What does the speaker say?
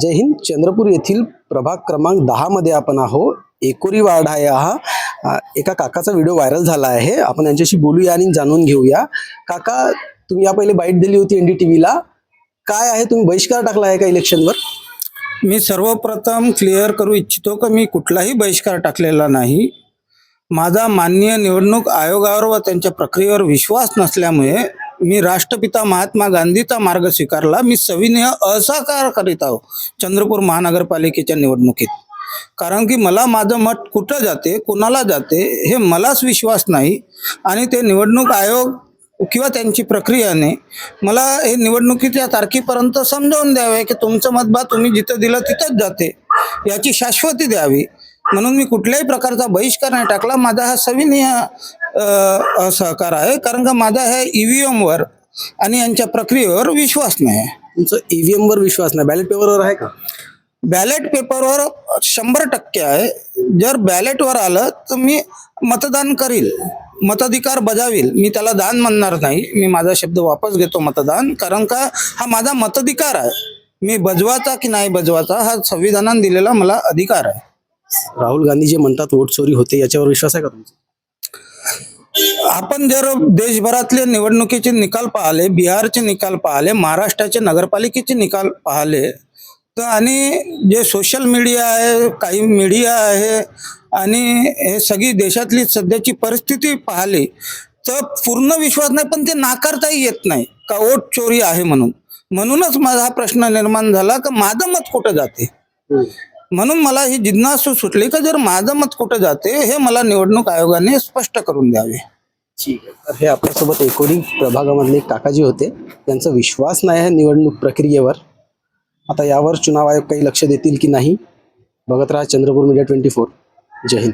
जय हिंद चंद्रपूर येथील प्रभाग क्रमांक दहामध्ये आपण आहो एकोरी वाडा या हा. एका काकाचा व्हिडिओ व्हायरल झाला आहे. आपण यांच्याशी बोलूया आणि जाणून घेऊया. काका तुम्ही या पहिले बाईट दिली होती एन डी टी व्हीला. काय आहे? तुम्ही बहिष्कार टाकला आहे का इलेक्शनवर? मी सर्वप्रथम क्लिअर करू इच्छितो की मी कुठलाही बहिष्कार टाकलेला नाही. माझा माननीय निवडणूक आयोगावर व त्यांच्या प्रक्रियेवर विश्वास नसल्यामुळे मी राष्ट्रपिता महात्मा गांधीचा मार्ग स्वीकारला. मी सविनय असहकार करीत आहो चंद्रपूर महानगरपालिकेच्या निवडणुकीत. कारण की मला माझं मत कुठं जाते कुणाला जाते हे मलाच विश्वास नाही. आणि ते निवडणूक आयोग किंवा त्यांची प्रक्रियाने मला हे निवडणुकीच्या तारखेपर्यंत समजावून द्यावे की तुमचं मतबा तुम्ही जिथं दिलं तिथंच जाते याची शाश्वती द्यावी. म्हणून मी कुठल्याही प्रकारचा बहिष्कार नाही टाकला. माझा हा सविनय सहकार आहे. कारण का माझा ह्या ईव्हीएम वर आणि यांच्या प्रक्रियेवर विश्वास नाही. तुमचं ईव्हीएम वर विश्वास नाही. बॅलेट पेपरवर आहे का? बॅलेट पेपरवर शंभर टक्के आहे. जर बॅलेटवर आलं तर मी मतदान करील. मताधिकार बजावील. मी त्याला दान म्हणणार नाही. मी माझा शब्द वापस घेतो मतदान. कारण का हा माझा मताधिकार आहे. मी बजवाचा की नाही बजवाचा हा संविधानाने दिलेला मला अधिकार आहे. राहुल गांधी जे म्हणतात वोट चोरी होते याच्यावर विश्वास आहे का तुमचा? आपण जर देशभरातले निवडणुकीचे निकाल पाहिले बिहारचे निकाल पाहिले महाराष्ट्राचे नगरपालिकेचे निकाल पाहिले तर आणि जे सोशल मीडिया आहे काही मीडिया आहे आणि हे सगळी देशातली सध्याची परिस्थिती पाहिली तर पूर्ण विश्वास नाही पण ते नाकारताही येत नाही. का वोट चोरी आहे म्हणून. म्हणूनच माझा हा प्रश्न निर्माण झाला का माझं मत कुठं जाते? म्हणून मला ही जिज्ञासू सुटली का जर माझं मत कुठं जाते हे मला निवडणूक आयोगाने स्पष्ट करून द्यावे. ठीक आहे. तर हे आपल्यासोबत एकोडी प्रभागामधले एक काकाजी होते. त्यांचा विश्वास नाही आहे निवडणूक प्रक्रियेवर. आता यावर चुनाव आयोग काही लक्ष देतील की नाही? बघत राहा चंद्रपूर मीडिया ट्वेंटी फोर. जय हिंद.